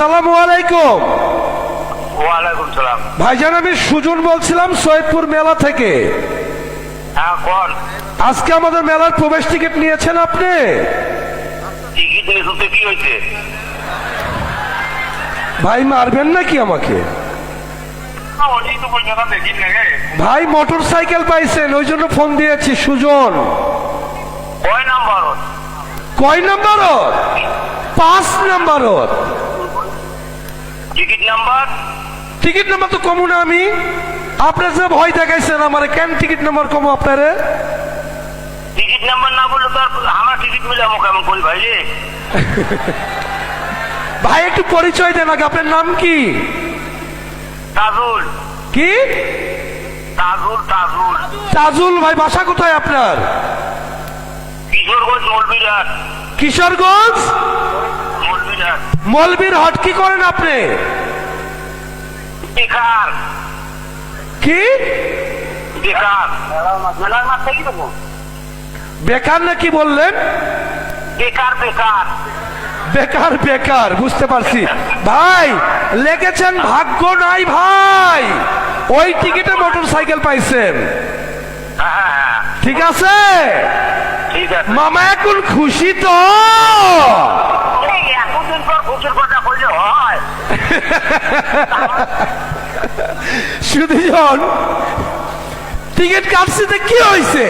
আসসালামু আলাইকুম। ওয়ালাইকুম সালাম। ভাইজান আমি সুজন বলছিলাম সৈয়দপুর মেলা থেকে। হ্যাঁ কোন? আজকে আমাদের মেলার প্রবেশ টিকিট নিয়েছেন আপনি? টিকিট নিয়ে কি হয়েছে? ভাই মারবেন নাকি আমাকে? ভাই মোটর সাইকেল পাইছেন ওই জন্য ফোন দিয়েছি সুজন। কয় নাম্বার কয় নাম্বারত? পাঁচ নাম্বারত। Ticket number? টিকিট নাম্বার তো কমু না আমি। আপনার যে ভয় দেখাইছেন আমার কেন টিকিট নাম্বার কমু আপনারে? টিকিট নাম্বার না বললে তো আমার টিকিট মিলে আমাকে কেমন করি ভাই রে? ভাই একটু পরিচয় দেন আগে আপনার নাম কি? তাজুল। কি? তাজুল তাজুল। তাজুল ভাই বাসা কোথায় আপনার? কিশোরগঞ্জ মলবিরাট কিশোরগঞ্জ? মলবির হাট কি করেন আপনি? বেকার। কি? বেকার। নাকি বললেন? বেকার বেকার। বেকার বেকার বুঝতে পারছি। ভাই লেগেছেন ভাগ্য নাই ভাই। ওই টিকিটে মোটর সাইকেল পাইছেন। হ্যাঁ হ্যাঁ হ্যাঁ। ঠিক আছে? ঠিক আছে। মামা এখন খুশি তো? সুধীজন টিকিট কাটছে কি হয়েছে